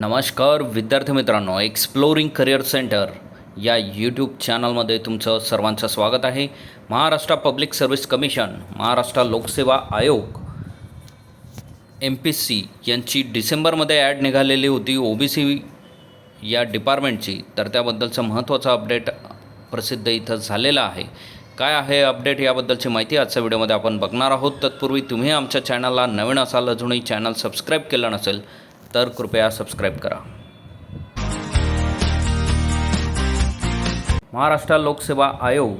नमस्कार विद्यार्थी मित्रांनो एक्सप्लोरिंग करिअर सेंटर या यूट्यूब चॅनलमध्ये तुमचं सर्वांचं स्वागत आहे. Maharashtra public service commission Maharashtra लोकसेवा आयोग एम पी सी यांची डिसेंबरमध्ये ॲड निघालेली होती ओ बी सी या डिपार्टमेंटची तर त्याबद्दलचं महत्त्वाचं अपडेट प्रसिद्ध इथं झालेलं आहे. काय आहे अपडेट याबद्दलची माहिती आजच्या व्हिडिओमध्ये आपण बघणार आहोत. तत्पूर्वी तुम्ही आमच्या चॅनलला नवीन असाल अजूनही चॅनल सबस्क्राईब केलं नसेल तर कृपया सबस्क्राईब करा. महाराष्ट्र लोकसेवा आयोग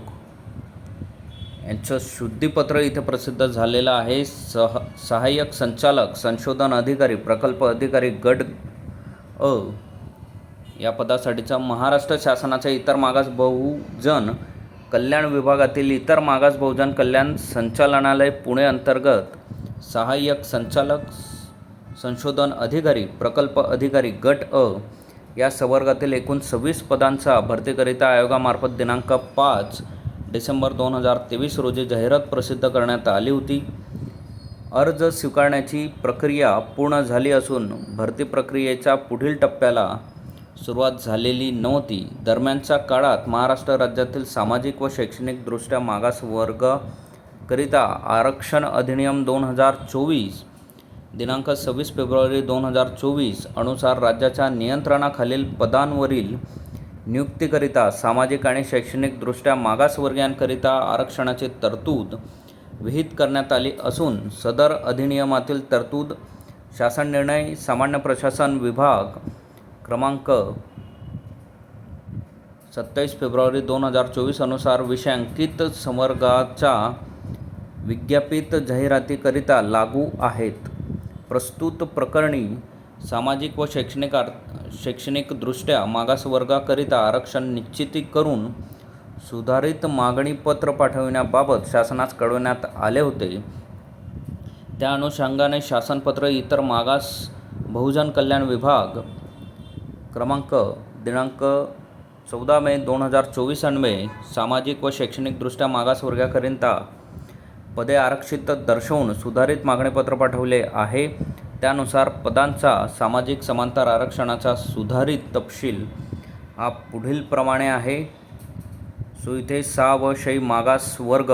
यांचं शुद्धीपत्र इथे प्रसिद्ध झालेलं आहे. सह सहाय्यक संचालक संशोधन अधिकारी प्रकल्प अधिकारी गट अ या पदासाठीचा महाराष्ट्र शासनाच्या इतर मागास बहुजन कल्याण विभागातील इतर मागास बहुजन कल्याण संचालनालय पुणे अंतर्गत सहाय्यक संचालक संशोधन अधिकारी प्रकल्प अधिकारी गट अ या संवर्गातील एकूण सव्वीस पदांचा भरतीकरिता आयोगामार्फत दिनांक पाच डिसेंबर दोन हजार तेवीस रोजी जाहिरात प्रसिद्ध करण्यात आली होती. अर्ज स्वीकारण्याची प्रक्रिया पूर्ण झाली असून भरती प्रक्रियेच्या पुढील टप्प्याला सुरुवात झालेली नव्हती. दरम्यानच्या काळात महाराष्ट्र राज्यातील सामाजिक व शैक्षणिकदृष्ट्या मागास वर्गाकरिता आरक्षण अधिनियम दोन हजार चोवीस दिनांक सव्वीस फेब्रुवारी दोन हजार चोवीस अनुसार राज्याच्या नियंत्रणाखालील पदांवरील नियुक्तीकरिता सामाजिक आणि शैक्षणिकदृष्ट्या मागासवर्गीयांकरिता आरक्षणाची तरतूद विहित करण्यात आली असून सदर अधिनियमातील तरतूद शासन निर्णय सामान्य प्रशासन विभाग क्रमांक सत्तावीस फेब्रुवारी दोन हजार चोवीस अनुसार विषयांकित संवर्गाच्या विज्ञापित जाहिरातीकरिता लागू आहेत. प्रस्तुत प्रकरणी सामाजिक व शैक्षणिक आर शैक्षणिकदृष्ट्या मागासवर्गाकरिता आरक्षण निश्चिती करून सुधारित मागणीपत्र पाठविण्याबाबत शासनास कळवण्यात आले होते. त्या अनुषंगाने शासनपत्र इतर मागास बहुजन कल्याण विभाग क्रमांक दिनांक चौदा मे दोन हजार चोवीस अन्वे सामाजिक व शैक्षणिकदृष्ट्या मागासवर्गाकरिता पदे आरक्षित दर्शवून सुधारित मागणीपत्र पाठवले आहे. त्यानुसार पदांचा सामाजिक समांतर आरक्षणाचा सुधारित तपशील हा पुढीलप्रमाणे आहे. सो इथे सहा व शै मागास वर्ग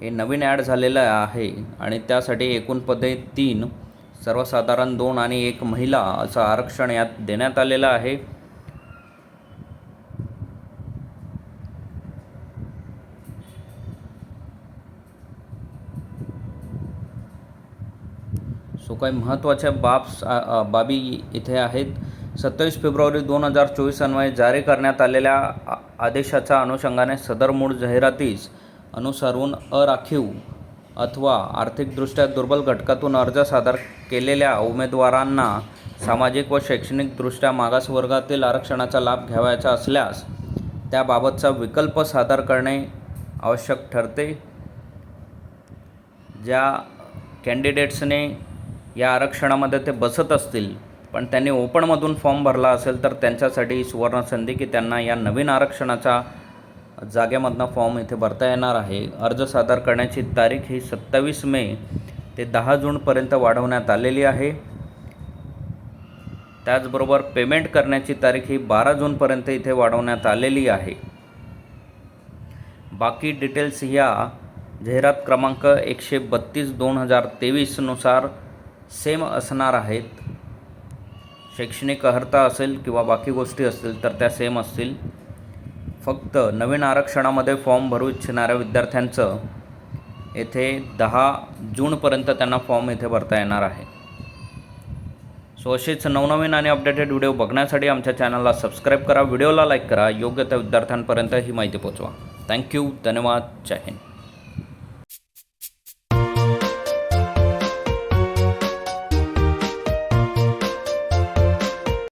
हे नवीन ॲड झालेलं आहे आणि त्यासाठी एकूण पदे तीन सर्वसाधारण दोन आणि एक महिला असं आरक्षण यात देण्यात आलेलं आहे. सो काही महत्त्वाच्या बाब बाबी इथे आहेत. सत्तावीस फेब्रुवारी दोन हजार चोवीस अन्वये जारी करण्यात आलेल्या आ- आदेशाच्या अनुषंगाने सदर मूळ जाहिरातीस अनुसरून अराखीव अथवा आर्थिकदृष्ट्या दुर्बल घटकातून अर्ज सादर केलेल्या उमेदवारांना सामाजिक व शैक्षणिकदृष्ट्या मागासवर्गातील आरक्षणाचा लाभ घ्यावायचा असल्यास त्याबाबतचा विकल्प सादर करणे आवश्यक ठरते. ज्या कॅन्डिडेट्सने या आरक्षणामध्ये ते बसत असतील पण त्यांनी ओपनमधून फॉर्म भरला असेल तर त्यांच्यासाठी सुवर्ण संधी की त्यांना या नवीन आरक्षणाचा जागेमधनं फॉर्म इथे भरता येणार आहे. अर्ज सादर करण्याची तारीख ही सत्तावीस मे ते दहा जूनपर्यंत वाढवण्यात आलेली आहे. त्याचबरोबर पेमेंट करण्याची तारीख ही बारा जूनपर्यंत इथे वाढवण्यात आलेली आहे. बाकी डिटेल्स ह्या जाहिरात क्रमांक एकशे बत्तीस दोन हजार तेवीसनुसार सेम असणार आहेत. शैक्षणिक अर्हता असेल किंवा बाकी गोष्टी असतील तर त्या सेम असतील. फक्त नवीन आरक्षणामध्ये फॉर्म भरू इच्छिणाऱ्या विद्यार्थ्यांचं येथे दहा जूनपर्यंत त्यांना फॉर्म इथे भरता येणार आहे. सो असेच नवनवीन आणि अपडेटेड व्हिडिओ बघण्यासाठी आमच्या चॅनलला सबस्क्राईब करा व्हिडिओला लाईक करा योग्य त्या विद्यार्थ्यांपर्यंत ही माहिती पोचवा. थँक्यू धन्यवाद जय हिंद.